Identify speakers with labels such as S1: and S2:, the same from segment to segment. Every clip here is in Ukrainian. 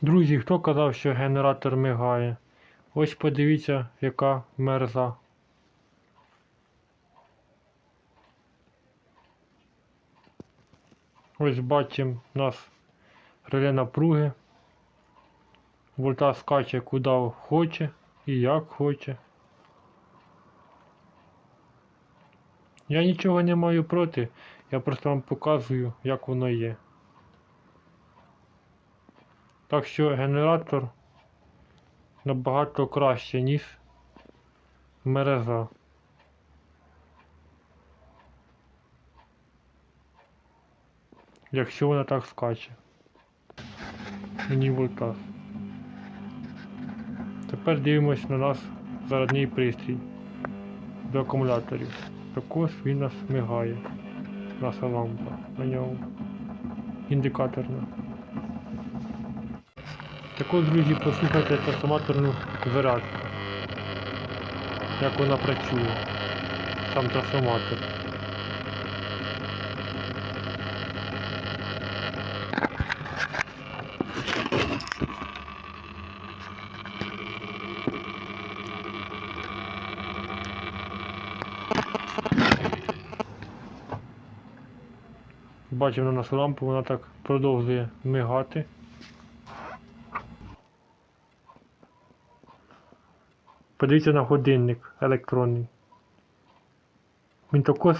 S1: Друзі, хто казав, що генератор мигає? Ось подивіться, яка мерза. Ось бачимо у нас реле напруги. Вольта скаче куди хоче і як хоче. Я нічого не маю проти, я просто вам показую, як воно є. Так що генератор набагато краще, ніж мережа. Якщо вона так скаче. Мені вольтаж. Тепер дивимось на наш зарядний пристрій до акумуляторів. Також він нас мигає. Наша лампа на ньому. Індикаторна. Також, друзі, послухайте трансформаторну зарядку. Як вона працює. Сам трансформатор. Бачимо на нашу лампу, вона так продовжує мигати. Подивіться на годинник електронний. Він також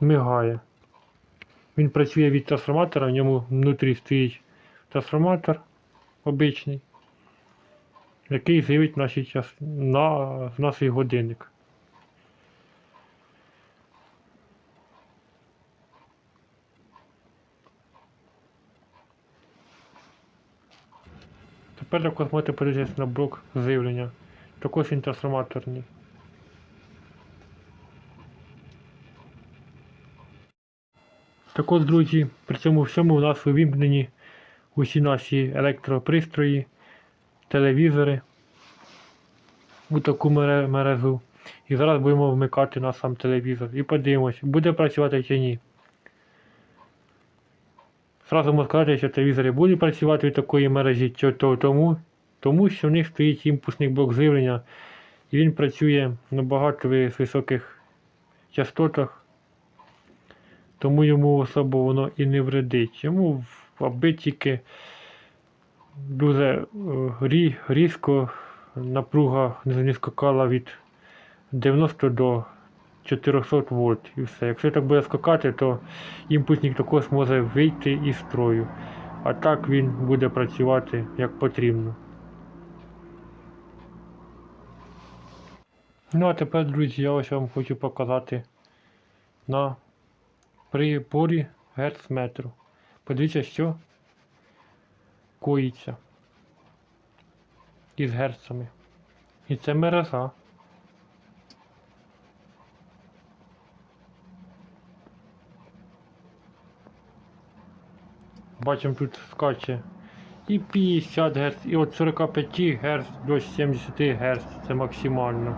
S1: мигає. Він працює від трансформатора, в ньому внутрі стоїть трансформатор обичний, який живить наші час... на... наш годинник. Тепер також можете подивитися на блок живлення. Також він трансформаторний. Також, друзі, при цьому всьому у нас увімкнені усі наші електропристрої, телевізори у таку мере- мережу. І зараз будемо вмикати на сам телевізор і подивимось, буде працювати чи ні. Зразу можу сказати, що телевізори будуть працювати від такої мережі, тому, тому що в них стоїть імпульсний блок живлення, і він працює на багато ви- високих частотах, тому йому особо воно і не вредить. Йому аби тільки дуже е, рі- різко напруга не скакала від 90 до 400 вольт і все. Якщо так буде скакати, то імпульсник також може вийти із строю. А так він буде працювати як потрібно. Ну а тепер, друзі, я ось вам хочу показати на приборі герцметру. Подивіться, що коїться із герцами. І це мережа. Бачимо тут скаче і 50 Гц, і від 45 Гц до 70 Гц це максимально.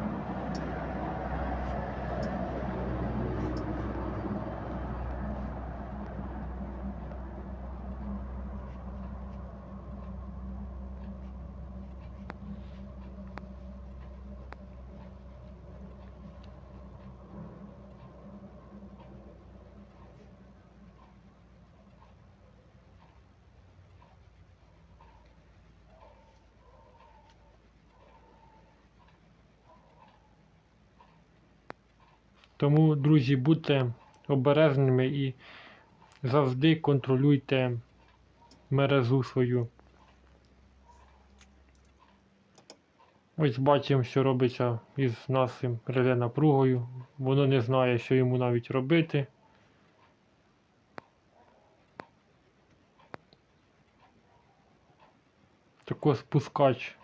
S1: Тому, друзі, будьте обережними і завжди контролюйте мережу свою. Ось бачимо, що робиться із нашим реле напругою. Воно не знає, що йому навіть робити. Також спускач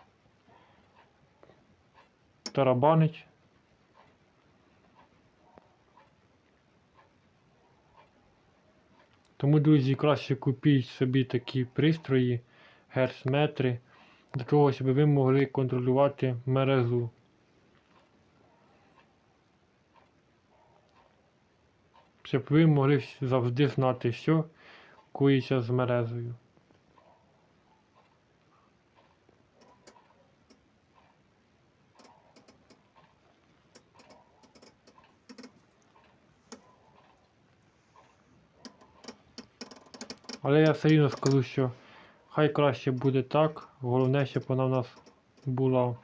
S1: тарабанить. Тому, друзі, краще купіть собі такі пристрої, герцметри, для того, щоб ви могли контролювати мережу. Щоб ви могли завжди знати, що коїться з мережею. Але я все рівно скажу, що хай краще буде так. Головне, щоб вона в нас була